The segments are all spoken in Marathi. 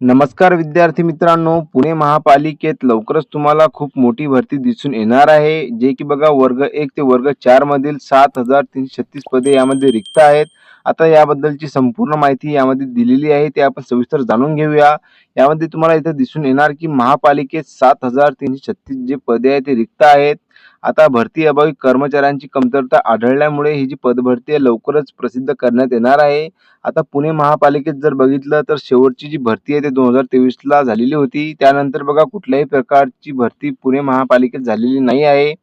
नमस्कार विद्यार्थी मित्रांनो पुणे महापालिकेत लवकरच तुम्हाला खूप मोठी भरती दिसून येणार आहे जे की बघा वर्ग एक ते वर्ग चार मधील सात हजार तीनशे छत्तीस पदे यामध्ये रिक्त आहेत. आता याबद्दलची संपूर्ण माहिती यामध्ये दिलेली आहे ते आपण सविस्तर जाणून घेऊया. यामध्ये तुम्हाला इथं दिसून येणार की महापालिकेत सात हजार तीनशे छत्तीस जे पदे आहेत ते रिक्त आहेत. आता भरती अभावी कर्मचाऱ्यांची कमतरता आढळल्यामुळे ही जी पदभरती आहे लवकरच प्रसिद्ध करण्यात येणार आहे. आता पुणे महापालिकेत जर बघितलं तर शेवटची जी भरती आहे ते दोन हजार तेवीसला झालेली होती. त्यानंतर बघा कुठल्याही प्रकारची भरती पुणे महापालिकेत झालेली नाही आहे.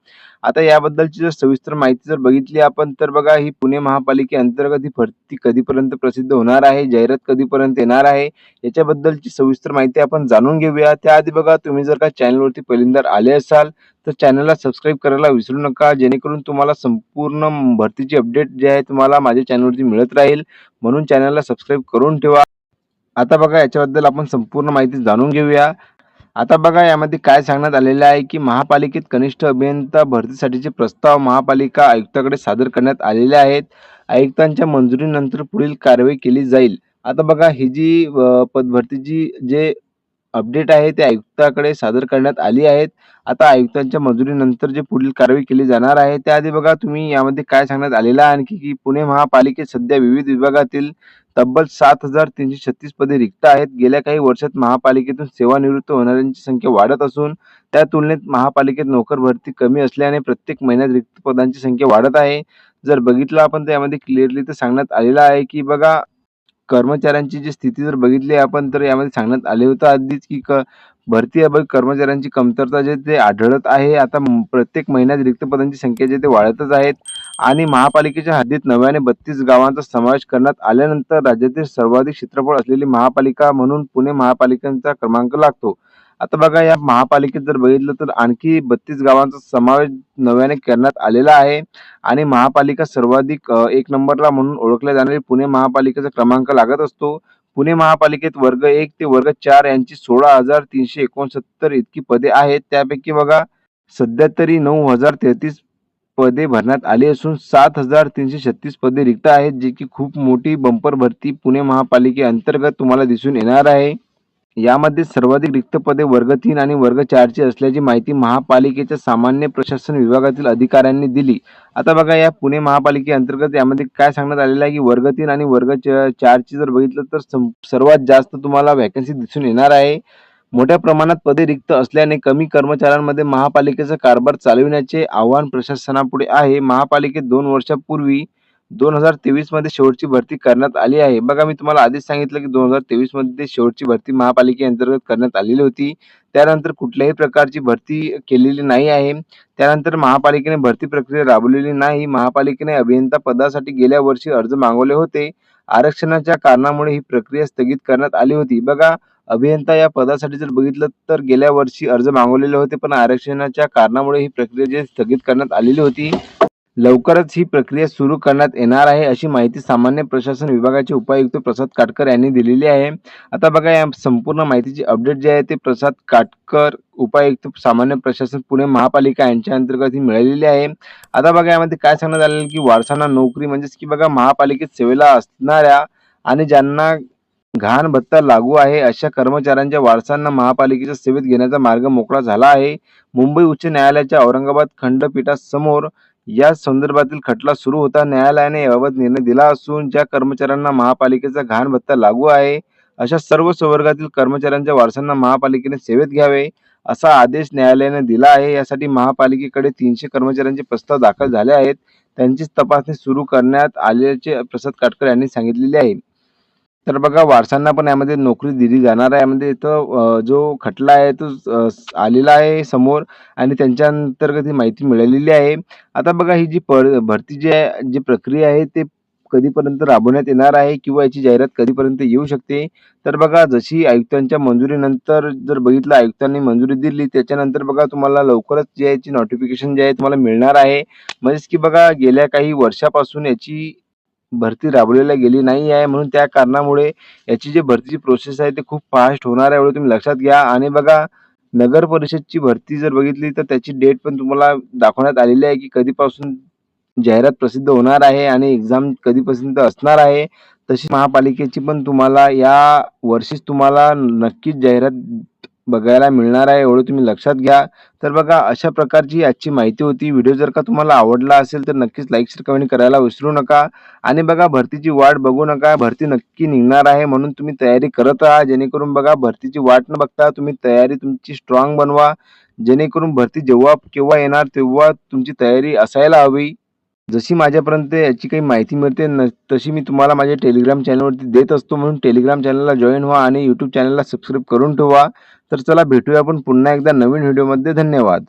आता याबद्दलची जर सविस्तर माहिती जर बघितली आपण तर बघा ही पुणे महापालिकेअंतर्गत ही भरती कधीपर्यंत प्रसिद्ध होणार आहे जाहिरात कधीपर्यंत येणार आहे याच्याबद्दलची सविस्तर माहिती आपण जाणून घेऊया. त्याआधी बघा तुम्ही जर का चॅनलवरती पहिल्यांदा आले असाल तर चॅनलला सबस्क्राईब करायला विसरू नका. जेणेकरून तुम्हाला संपूर्ण भरतीची अपडेट जे आहे तुम्हाला माझ्या चॅनलवरती मिळत राहील. म्हणून चॅनलला सबस्क्राईब करून ठेवा. आता बघा याच्याबद्दल आपण संपूर्ण माहिती जाणून घेऊया. आता बघा यामध्ये काय सांगण्यात आलेलं आहे की महापालिकेत कनिष्ठ अभियंता भरतीसाठीचे प्रस्ताव महापालिका आयुक्ताकडे सादर करण्यात आलेले आहेत. आयुक्तांच्या मंजुरीनंतर पुढील कारवाई केली जाईल. आता बघा ही जी पदभरतीची जे अपडेट आहे ते आयुक्ताकडे सादर करण्यात आली आहेत. आता आयुक्तांच्या मंजुरीनंतर जे पुढील कारवाई केली जाणार आहे त्याआधी बघा तुम्ही यामध्ये काय सांगण्यात आलेलं आहे. आणखी की पुणे महापालिकेत सध्या विविध विभागातील तब्बल सात हजार तीनशे छत्तीस पदे रिक्त आहेत. गेल्या काही वर्षात महापालिकेतून सेवानिवृत्त होणाऱ्यांची संख्या वाढत असून त्या तुलनेत महापालिकेत नोकर भरती कमी असल्याने प्रत्येक महिन्यात रिक्त पदांची संख्या वाढत आहे. जर बघितलं आपण तर यामध्ये क्लिअरली तर सांगण्यात आलेलं आहे की बघा कर्मचाऱ्यांची जी स्थिती जर बघितली आपण तर यामध्ये सांगण्यात आले होतं आधीच की क भरती अभावी कर्मचाऱ्यांची कमतरता जे ते आढळत आहे. आता प्रत्येक महिन्यात रिक्त पदांची संख्या जे ते वाढतच आहेत. आणि महापालिकेच्या हद्दीत नव्याने बत्तीस गावांचा समावेश करण्यात आल्यानंतर राज्यातील सर्वाधिक क्षेत्रफळ असलेली महापालिका म्हणून पुणे महापालिकेचा क्रमांक लागतो. आता बघा या महापालिकेत जर बघितलं तर आणखी बत्तीस गावांचा समावेश नव्याने करण्यात आलेला आहे. आणि महापालिका सर्वाधिक एक नंबरला म्हणून ओळखल्या जाणारी पुणे महापालिकेचा क्रमांक लागत असतो. पुणे महापालिकेत वर्ग एक ते वर्ग चार यांची सोळा हजार तीनशे एकोणसत्तर इतकी पदे आहेत. त्यापैकी बघा सध्या तरी नऊ हजार तेहतीस पदे भरण्यात आली असून सात हजार तीनशे छत्तीस पदे रिक्त आहेत जी की खूप मोठी बंपर भरती पुणे महापालिकेअंतर्गत तुम्हाला दिसून येणार आहे. यामध्ये सर्वाधिक रिक्त पदे वर्ग तीन आणि वर्ग चारची असल्याची माहिती महापालिकेच्या सामान्य प्रशासन विभागातील अधिकाऱ्यांनी दिली. आता बघा या पुणे महापालिकेअंतर्गत यामध्ये काय सांगण्यात आलेलं आहे की वर्ग तीन आणि वर्ग च- चारची जर बघितलं तर सर्वात जास्त तुम्हाला व्हॅकन्सी दिसून येणार आहे. मोठ्या प्रमाणात पदे रिक्त असल्याने कमी कर्मचाऱ्यांमध्ये महापालिकेचा कारभार चालविण्याचे आव्हान प्रशासनापुढे आहे. महापालिकेत दोन वर्षापूर्वी दोन हजार तेवीसमध्ये शेवटची भरती करण्यात आली आहे. बघा मी तुम्हाला आधीच सांगितलं की दोन हजार तेवीसमध्ये शेवटची भरती महापालिकेअंतर्गत करण्यात आलेली होती. त्यानंतर कुठल्याही प्रकारची भरती केलेली नाही आहे. त्यानंतर महापालिकेने भरती प्रक्रिया राबवलेली नाही. महापालिकेने अभियंता पदासाठी गेल्या वर्षी अर्ज मागवले होते. आरक्षणाच्या कारणामुळे ही प्रक्रिया स्थगित करण्यात आली होती. बघा अभियंता या पदासाठी जर बघितलं तर गेल्या वर्षी अर्ज मागवलेले होते पण आरक्षणाच्या कारणामुळे ही प्रक्रिया जी स्थगित करण्यात आलेली होती. लवकरच ही प्रक्रिया सुरू करण्यात येणार आहे अशी माहिती सामान्य प्रशासन विभागाचे उपायुक्त प्रसाद काटकर यांनी दिलेली आहे. आता बघा या संपूर्ण माहितीची अपडेट जे आहे ते प्रसाद काटकर उपायुक्त सामान्य प्रशासन पुणे महापालिका यांच्या अंतर्गत ही मिळालेली आहे. आता बघा यामध्ये काय सांगण्यात आलेलं की वारसांना नोकरी म्हणजेच की बघा महापालिकेत सेवेला असणाऱ्या आणि ज्यांना घाण भत्ता लागू आहे अशा कर्मचाऱ्यांच्या वारसांना महापालिकेच्या सेवेत घेण्याचा मार्ग मोकळा झाला आहे. मुंबई उच्च न्यायालयाच्या औरंगाबाद खंडपीठासमोर या संदर्भातील खटला सुरू होता. न्यायालयाने याबाबत निर्णय दिला असून ज्या कर्मचाऱ्यांना महापालिकेचा घाण भत्ता लागू आहे अशा सर्व संवर्गातील कर्मचाऱ्यांच्या वारसांना महापालिकेने सेवेत घ्यावे असा आदेश न्यायालयाने दिला आहे. यासाठी महापालिकेकडे तीनशे कर्मचाऱ्यांचे प्रस्ताव दाखल झाले आहेत. त्यांचीच तपासणी सुरू करण्यात आल्याचे प्रसाद काटकर यांनी सांगितलेले आहे. तर बघा वारसांना पण यामध्ये नोकरी दिली जाणार आहे. यामध्ये इथं अ, जो खटला आहे तो अ, आलेला आहे समोर आणि त्यांच्या अंतर्गत ही माहिती मिळालेली आहे. आता बघा ही जी पर भरती जी आहे जी प्रक्रिया आहे ते कधीपर्यंत राबवण्यात येणार आहे किंवा याची जाहिरात कधीपर्यंत येऊ शकते? तर बघा जशी आयुक्तांच्या मंजुरीनंतर जर बघितलं आयुक्तांनी मंजुरी दिली त्याच्यानंतर बघा तुम्हाला लवकरच जी आहे याची नोटिफिकेशन जे आहे तुम्हाला मिळणार आहे. म्हणजेच की बघा गेल्या काही वर्षापासून याची भरती राबवलेल्या गेली नाही आहे म्हणून त्या कारणामुळे याची जी भरतीची प्रोसेस आहे ते खूप फास्ट होणार आहे एवढं तुम्ही लक्षात घ्या. आणि बघा नगर परिषदची भरती जर बघितली तर त्याची डेट पण तुम्हाला दाखवण्यात आलेली आहे की कधीपासून जाहिरात प्रसिद्ध होणार आहे आणि एक्झाम कधीपर्यंत असणार आहे. तशी महापालिकेची पण तुम्हाला या वर्षीच तुम्हाला नक्कीच जाहिरात बघायला मिळणार आहे एवढं तुम्ही लक्षात घ्या. तर बघा अशा प्रकारची आजची माहिती होती. व्हिडिओ जर का तुम्हाला आवडला असेल तर नक्कीच लाईक शेअर कमेंट करायला विसरू नका. आणि बघा भरतीची वाट बघू नका. भरती नक्की निघणार आहे म्हणून तुम्ही तयारी करत आहात जेणेकरून बघा भरतीची वाट न बघता तुम्ही तयारी तुमची स्ट्रॉंग बनवा. जेणेकरून भरती जेव्हा केव्हा येणार तेव्हा तुमची तयारी असायला हवी. जशी माझ्यापर्यंत याची काही माहिती मिळते न तशी मी तुम्हाला माझ्या टेलिग्राम चॅनलवरती देत असतो. म्हणून टेलिग्राम चॅनलला जॉईन व्हा आणि यूट्यूब चॅनलला सबस्क्राईब करून ठेवा. तर चला भेटूया आपण पुन्हा एकदा नवीन व्हिडिओमध्ये धन्यवाद.